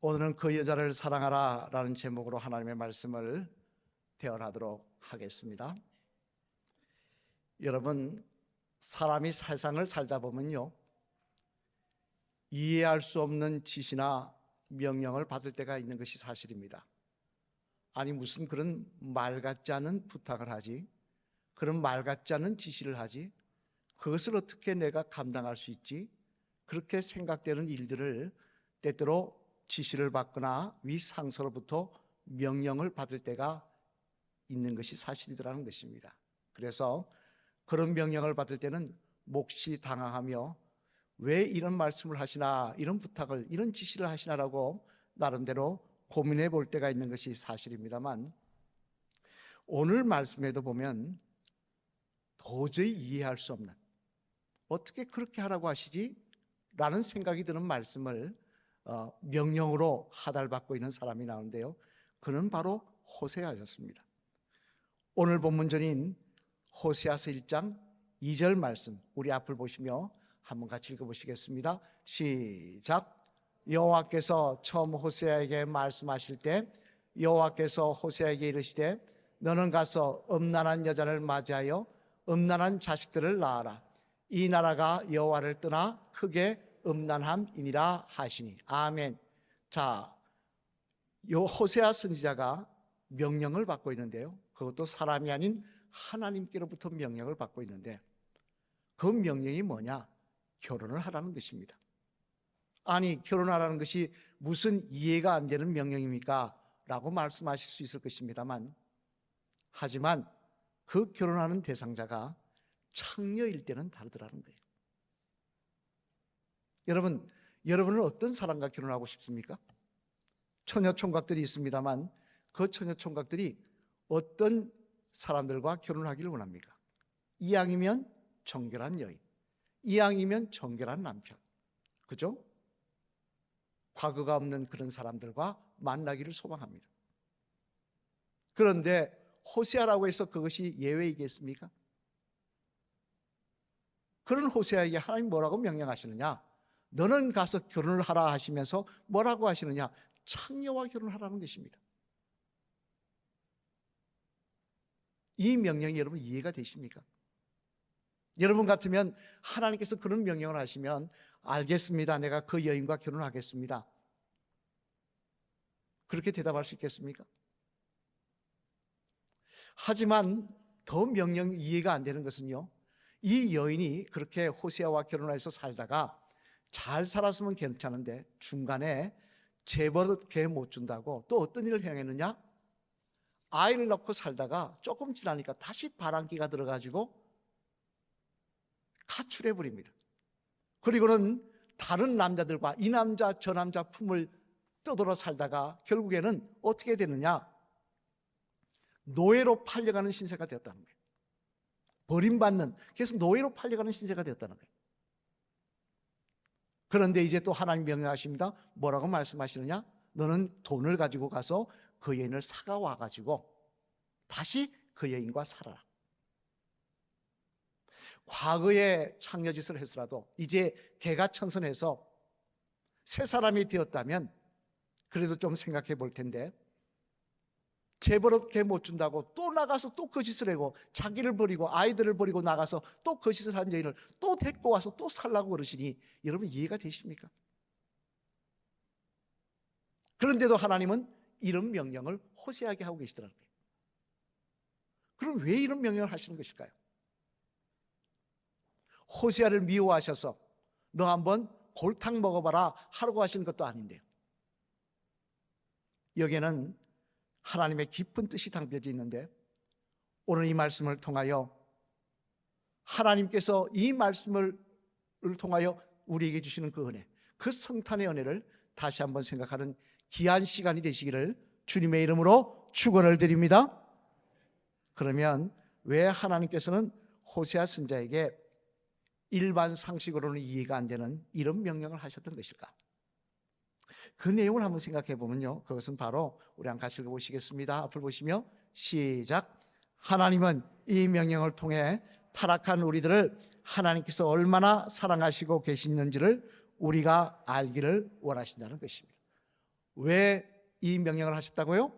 오늘은 그 여자를 사랑하라 라는 제목으로 하나님의 말씀을 대언하도록 하겠습니다. 여러분, 사람이 세상을 살다 보면요. 이해할 수 없는 지시나 명령을 받을 때가 있는 것이 사실입니다. 아니, 무슨 그런 말 같지 않은 부탁을 하지? 그런 말 같지 않은 지시를 하지? 그것을 어떻게 내가 감당할 수 있지? 그렇게 생각되는 일들을 때때로 지시를 받거나 위상서로부터 명령을 받을 때가 있는 것이 사실이더라는 것입니다. 그래서 그런 명령을 받을 때는 몫이 당황하며 왜 이런 말씀을 하시나, 이런 부탁을, 이런 지시를 하시나라고 나름대로 고민해 볼 때가 있는 것이 사실입니다만 오늘 말씀에도 보면 도저히 이해할 수 없는 어떻게 그렇게 하라고 하시지? 라는 생각이 드는 말씀을 어, 명령으로 하달받고 있는 사람이 나오는데요. 그는 바로 호세아였습니다. 오늘 본문 전인 호세아서 1장 2절 말씀 우리 앞을 보시며 한번 같이 읽어보시겠습니다. 시작. 여호와께서 처음 호세아에게 말씀하실 때 여호와께서 호세아에게 이르시되 너는 가서 음란한 여자를 맞이하여 음란한 자식들을 낳아라. 이 나라가 여호와를 떠나 크게 음란함이니라 하시니 아멘. 자, 요 호세아 선지자가 명령을 받고 있는데요. 그것도 사람이 아닌 하나님께로부터 명령을 받고 있는데 그 명령이 뭐냐? 결혼을 하라는 것입니다. 아니, 결혼하라는 것이 무슨 이해가 안 되는 명령입니까? 라고 말씀하실 수 있을 것입니다만 하지만 그 결혼하는 대상자가 창녀일 때는 다르더라는 거예요. 여러분, 여러분은 어떤 사람과 결혼하고 싶습니까? 처녀 총각들이 있습니다만 그 처녀 총각들이 어떤 사람들과 결혼하기를 원합니까? 이왕이면 정결한 여인, 이왕이면 정결한 남편, 그죠? 과거가 없는 그런 사람들과 만나기를 소망합니다. 그런데 호세아라고 해서 그것이 예외이겠습니까? 그런 호세아에게 하나님 뭐라고 명령하시느냐? 너는 가서 결혼을 하라 하시면서 뭐라고 하시느냐? 창녀와 결혼하라는 것입니다. 이 명령이 여러분 이해가 되십니까? 여러분 같으면 하나님께서 그런 명령을 하시면 알겠습니다. 내가 그 여인과 결혼하겠습니다. 그렇게 대답할 수 있겠습니까? 하지만 더 명령 이해가 안 되는 것은요. 이 여인이 그렇게 호세아와 결혼해서 살다가 잘 살았으면 괜찮은데 중간에 재벌 개못 준다고 또 어떤 일을 행했느냐? 아이를 낳고 살다가 조금 지나니까 다시 바람기가 들어가지고 가출해 버립니다. 그리고는 다른 남자들과 이 남자 저 남자 품을 떠돌아 살다가 결국에는 어떻게 되느냐? 노예로 팔려가는 신세가 되었다는 거예요. 버림받는 계속 노예로 팔려가는 신세가 되었다는 거예요. 그런데 이제 또 하나님 명령하십니다. 뭐라고 말씀하시느냐? 너는 돈을 가지고 가서 그 여인을 사가와 가지고 다시 그 여인과 살아라. 과거에 창녀짓을 했으라도 이제 개가 천선해서 새 사람이 되었다면 그래도 좀 생각해 볼 텐데 재벌업 개못 준다고 또 나가서 또 거짓을 하고 자기를 버리고 아이들을 버리고 나가서 또 거짓을 한 여인을 또 데리고 와서 또 살라고 그러시니 여러분 이해가 되십니까? 그런데도 하나님은 이런 명령을 호세하게 하고 계시더라는 거예요. 그럼 왜 이런 명령을 하시는 것일까요? 호세아를 미워하셔서 너 한번 골탕 먹어봐라 하라고 하시는 것도 아닌데요. 여기에는 하나님의 깊은 뜻이 담겨져 있는데 오늘 이 말씀을 통하여 하나님께서 이 말씀을 통하여 우리에게 주시는 그 은혜, 그 성탄의 은혜를 다시 한번 생각하는 귀한 시간이 되시기를 주님의 이름으로 축원을 드립니다. 그러면 왜 하나님께서는 호세아 선자에게 일반 상식으로는 이해가 안 되는 이런 명령을 하셨던 것일까? 그 내용을 한번 생각해 보면요. 그것은 바로 우리 한 같이 읽어보시겠습니다. 앞을 보시며 시작. 하나님은 이 명령을 통해 타락한 우리들을 하나님께서 얼마나 사랑하시고 계시는지를 우리가 알기를 원하신다는 것입니다. 왜 이 명령을 하셨다고요?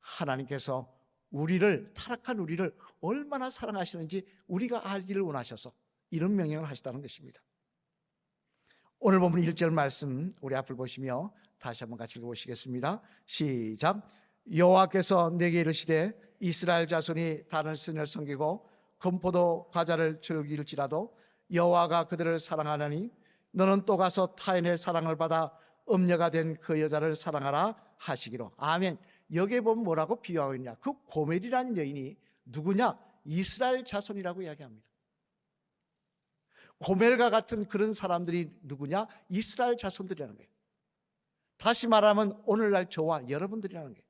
하나님께서 우리를 타락한 우리를 얼마나 사랑하시는지 우리가 알기를 원하셔서 이런 명령을 하셨다는 것입니다. 오늘 본문 1절 말씀 우리 앞을 보시며 다시 한번 같이 읽어보시겠습니다. 시작. 여호와께서 내게 이르시되 이스라엘 자손이 다른 신을 섬기고 금포도 과자를 즐길지라도 여호와가 그들을 사랑하나니 너는 또 가서 타인의 사랑을 받아 음녀가 된 그 여자를 사랑하라 하시기로. 아멘. 여기에 보면 뭐라고 비유하고 있냐? 그 고멜이라는 여인이 누구냐? 이스라엘 자손이라고 이야기합니다. 고멜과 같은 그런 사람들이 누구냐? 이스라엘 자손들이라는 거예요. 다시 말하면 오늘날 저와 여러분들이라는 거예요.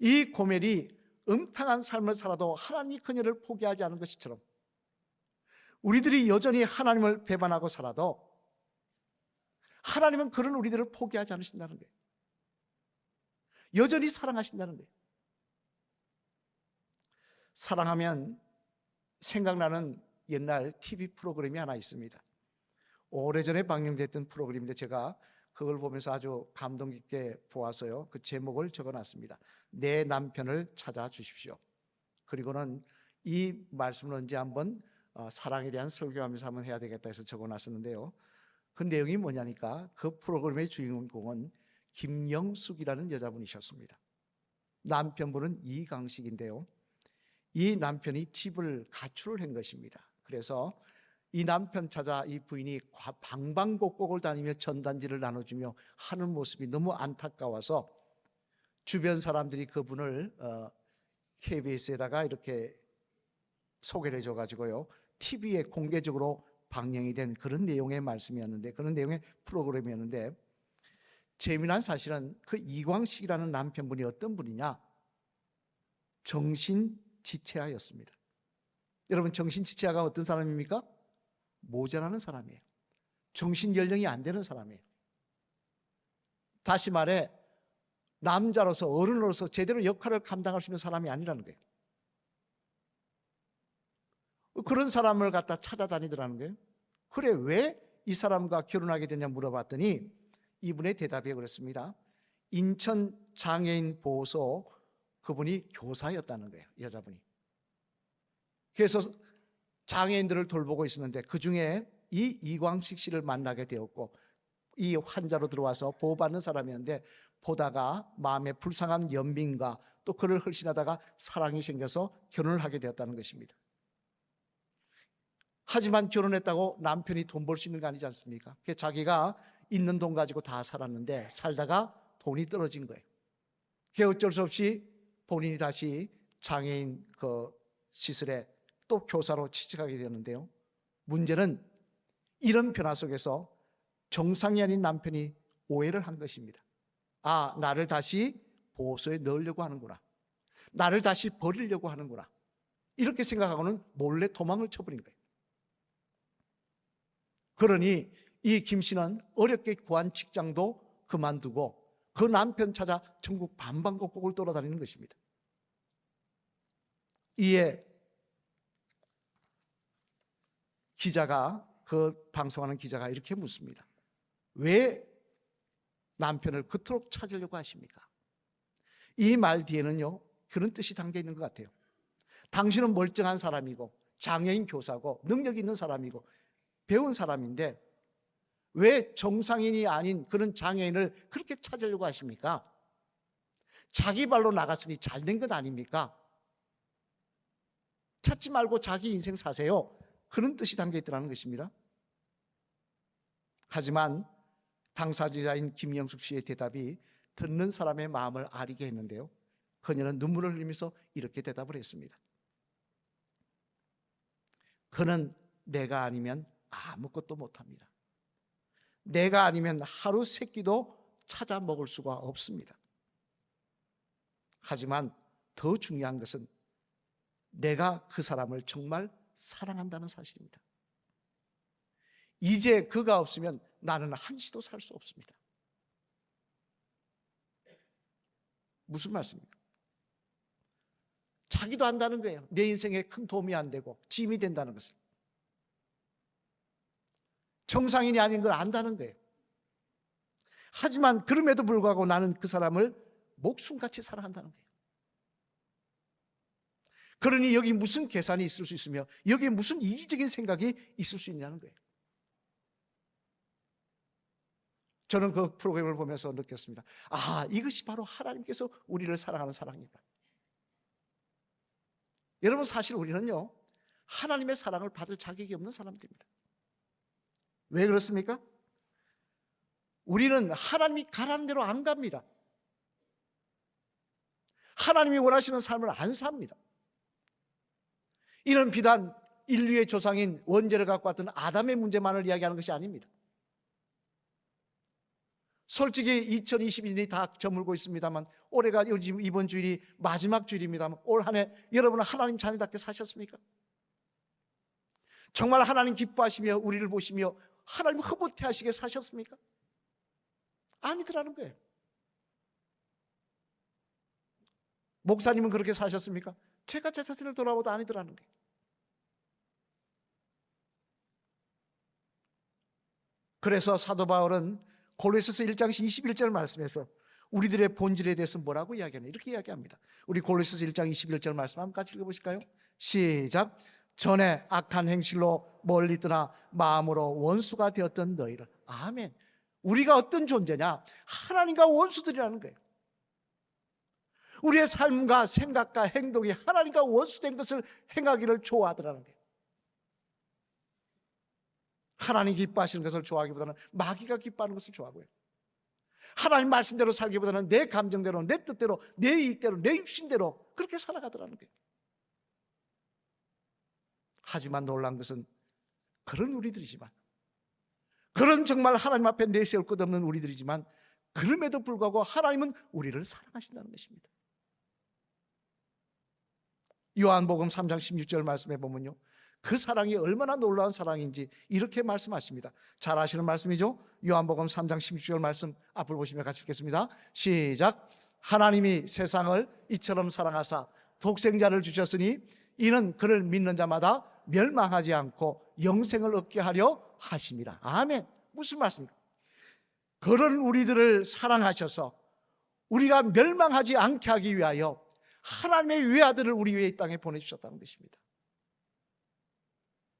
이 고멜이 음탕한 삶을 살아도 하나님이 그녀를 포기하지 않은 것처럼 우리들이 여전히 하나님을 배반하고 살아도 하나님은 그런 우리들을 포기하지 않으신다는 거예요. 여전히 사랑하신다는 거예요. 사랑하면 생각나는 옛날 TV 프로그램이 하나 있습니다. 오래전에 방영됐던 프로그램인데 제가 그걸 보면서 아주 감동 깊게 보았어요. 그 제목을 적어 놨습니다. 내 남편을 찾아 주십시오. 그리고는 이 말씀을 언제 한번 어, 사랑에 대한 설교하면서 한번 해야 되겠다 해서 적어 놨었는데요. 그 내용이 뭐냐니까 그 프로그램의 주인공은 김영숙이라는 여자분이셨습니다. 남편분은 이강식인데요. 이 남편이 집을 가출을 한 것입니다. 그래서 이 남편 찾아 이 부인이 과- 방방곡곡을 다니며 전단지를 나눠주며 하는 모습이 너무 안타까워서 주변 사람들이 그분을 어, KBS에다가 이렇게 소개를 해줘가지고요 TV에 공개적으로 방영이 된 그런 내용의 말씀이었는데 그런 내용의 프로그램이었는데 재미난 사실은 그 이광식이라는 남편분이 어떤 분이냐 정신지체아였습니다. 여러분 정신지체아가 어떤 사람입니까? 모자라는 사람이에요. 정신 연령이 안 되는 사람이에요. 다시 말해 남자로서 어른으로서 제대로 역할을 감당할 수 있는 사람이 아니라는 거예요. 그런 사람을 갖다 찾아다니더라는 거예요. 그래 왜 이 사람과 결혼하게 되냐 물어봤더니 이분의 대답이 그렇습니다. 인천 장애인 보호소 그분이 교사였다는 거예요. 여자분이. 그래서 장애인들을 돌보고 있었는데 그 중에 이 이광식 씨를 만나게 되었고 이 환자로 들어와서 보호받는 사람이었는데 보다가 마음에 불쌍한 연민과 또 그를 흘신하다가 사랑이 생겨서 결혼을 하게 되었다는 것입니다. 하지만 결혼했다고 남편이 돈 벌 수 있는 거 아니지 않습니까? 자기가 있는 돈 가지고 다 살았는데 살다가 돈이 떨어진 거예요. 그게 어쩔 수 없이 본인이 다시 장애인 그 시설에 또 교사로 취직하게 되는데요. 문제는 이런 변화 속에서 정상이 아닌 남편이 오해를 한 것입니다. 아, 나를 다시 보호소에 넣으려고 하는구나. 나를 다시 버리려고 하는구나. 이렇게 생각하고는 몰래 도망을 쳐버린 거예요. 그러니 이 김 씨는 어렵게 구한 직장도 그만두고 그 남편 찾아 전국 반방곡곡을 돌아다니는 것입니다. 이에 기자가 그 방송하는 기자가 이렇게 묻습니다. 왜 남편을 그토록 찾으려고 하십니까? 이 말 뒤에는요 그런 뜻이 담겨 있는 것 같아요. 당신은 멀쩡한 사람이고 장애인 교사고 능력 있는 사람이고 배운 사람인데 왜 정상인이 아닌 그런 장애인을 그렇게 찾으려고 하십니까? 자기 발로 나갔으니 잘 된 것 아닙니까? 찾지 말고 자기 인생 사세요. 그런 뜻이 담겨 있더라는 것입니다. 하지만 당사자인 김영숙 씨의 대답이 듣는 사람의 마음을 아리게 했는데요. 그녀는 눈물을 흘리면서 이렇게 대답을 했습니다. 그는 내가 아니면 아무것도 못합니다. 내가 아니면 하루 세 끼도 찾아 먹을 수가 없습니다. 하지만 더 중요한 것은 내가 그 사람을 정말 사랑한다는 사실입니다. 이제 그가 없으면 나는 한시도 살 수 없습니다. 무슨 말씀입니까? 자기도 안다는 거예요. 내 인생에 큰 도움이 안 되고 짐이 된다는 것을. 정상인이 아닌 걸 안다는 거예요. 하지만 그럼에도 불구하고 나는 그 사람을 목숨같이 사랑한다는 거예요. 그러니 여기 무슨 계산이 있을 수 있으며 여기에 무슨 이기적인 생각이 있을 수 있냐는 거예요. 저는 그 프로그램을 보면서 느꼈습니다. 아, 이것이 바로 하나님께서 우리를 사랑하는 사랑이다. 여러분 사실 우리는요. 하나님의 사랑을 받을 자격이 없는 사람들입니다. 왜 그렇습니까? 우리는 하나님이 가라는 대로 안 갑니다. 하나님이 원하시는 삶을 안 삽니다. 이는 비단 인류의 조상인 원죄를 갖고 왔던 아담의 문제만을 이야기하는 것이 아닙니다. 솔직히 2022년이 다 저물고 있습니다만 올해가 요즘 이번 주일이 마지막 주일입니다만 올 한 해 여러분은 하나님 자녀답게 사셨습니까? 정말 하나님 기뻐하시며 우리를 보시며 하나님 흐뭇해 하시게 사셨습니까? 아니더라는 거예요. 목사님은 그렇게 사셨습니까? 제가 제 자신을 돌아보도 아니더라는 거예요. 그래서 사도 바울은 골로새서 1장 21절 말씀에서 우리들의 본질에 대해서 뭐라고 이야기하냐 이렇게 이야기합니다. 우리 골로새서 1장 21절 말씀 한번 같이 읽어 보실까요? 시작. 전에 악한 행실로 멀리 떠나 마음으로 원수가 되었던 너희를 아멘. 우리가 어떤 존재냐? 하나님과 원수들이라는 거예요. 우리의 삶과 생각과 행동이 하나님과 원수된 것을 행하기를 좋아하더라는 거예요. 하나님 기뻐하시는 것을 좋아하기보다는 마귀가 기뻐하는 것을 좋아하고요. 하나님 말씀대로 살기보다는 내 감정대로, 내 뜻대로, 내 이익대로, 내 육신대로 그렇게 살아가더라는 거예요. 하지만 놀란 것은 그런 우리들이지만 그런 정말 하나님 앞에 내세울 것 없는 우리들이지만 그럼에도 불구하고 하나님은 우리를 사랑하신다는 것입니다. 요한복음 3장 16절 말씀해 보면요. 그 사랑이 얼마나 놀라운 사랑인지 이렇게 말씀하십니다. 잘 아시는 말씀이죠? 요한복음 3장 16절 말씀 앞을 보시면 같이 읽겠습니다. 시작. 하나님이 세상을 이처럼 사랑하사 독생자를 주셨으니 이는 그를 믿는 자마다 멸망하지 않고 영생을 얻게 하려 하심이라. 아멘. 무슨 말씀입니까? 그런 우리들을 사랑하셔서 우리가 멸망하지 않게 하기 위하여 하나님의 외아들을 우리 위에 이 땅에 보내주셨다는 것입니다.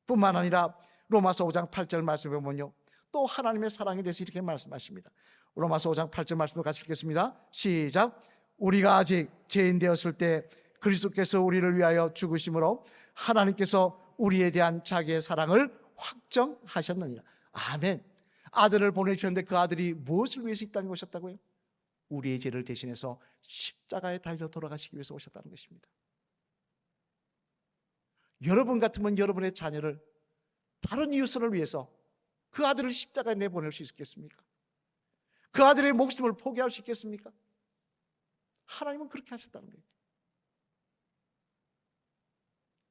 뿐만 아니라 로마서 5장 8절 말씀에 보면요. 또 하나님의 사랑에 대해서 이렇게 말씀하십니다. 로마서 5장 8절 말씀을 같이 읽겠습니다. 시작. 우리가 아직 죄인 되었을 때 그리스도께서 우리를 위하여 죽으심으로 하나님께서 우리에 대한 자기의 사랑을 확정하셨느니라. 아멘. 아들을 보내주셨는데 그 아들이 무엇을 위해서 이 땅에 오셨다고요? 우리의 죄를 대신해서 십자가에 달려 돌아가시기 위해서 오셨다는 것입니다. 여러분 같으면 여러분의 자녀를 다른 이웃을 위해서 그 아들을 십자가에 내보낼 수 있겠습니까? 그 아들의 목숨을 포기할 수 있겠습니까? 하나님은 그렇게 하셨다는 거예요.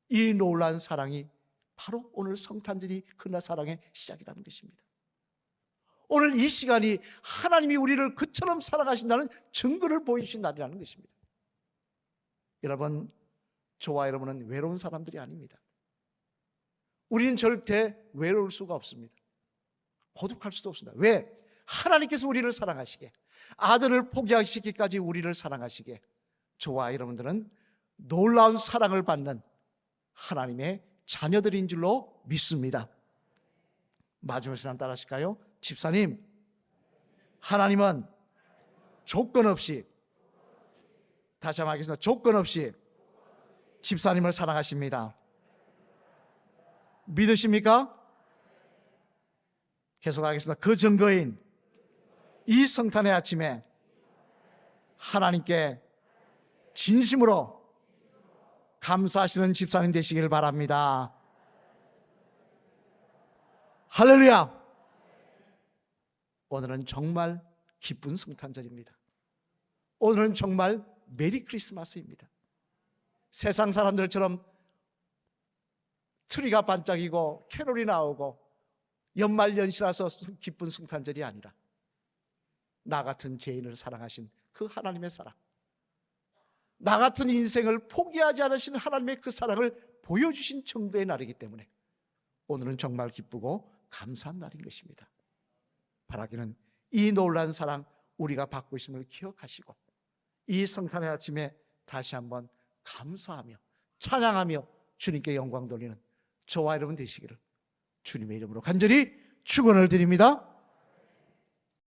이 놀라운 사랑이 바로 오늘 성탄절이 그날 사랑의 시작이라는 것입니다. 오늘 이 시간이 하나님이 우리를 그처럼 사랑하신다는 증거를 보여주신 날이라는 것입니다. 여러분, 저와 여러분은 외로운 사람들이 아닙니다. 우리는 절대 외로울 수가 없습니다. 고독할 수도 없습니다. 왜? 하나님께서 우리를 사랑하시게, 아들을 포기하시기까지 우리를 사랑하시게, 저와 여러분들은 놀라운 사랑을 받는 하나님의 자녀들인 줄로 믿습니다. 마지막 시간 따라 하실까요? 집사님, 하나님은 조건 없이, 다시 한번 하겠습니다. 조건 없이 집사님을 사랑하십니다. 믿으십니까? 계속하겠습니다. 그 증거인 이 성탄의 아침에 하나님께 진심으로 감사하시는 집사님 되시길 바랍니다. 할렐루야! 오늘은 정말 기쁜 성탄절입니다. 오늘은 정말 메리 크리스마스입니다. 세상 사람들처럼 트리가 반짝이고 캐롤이 나오고 연말 연시라서 기쁜 성탄절이 아니라 나 같은 죄인을 사랑하신 그 하나님의 사랑 나 같은 인생을 포기하지 않으신 하나님의 그 사랑을 보여주신 정도의 날이기 때문에 오늘은 정말 기쁘고 감사한 날인 것입니다. 바라기는 이 놀란 사랑 우리가 받고 있음을 기억하시고 이 성탄의 아침에 다시 한번 감사하며 찬양하며 주님께 영광 돌리는 저와 여러분 되시기를 주님의 이름으로 간절히 축원을 드립니다.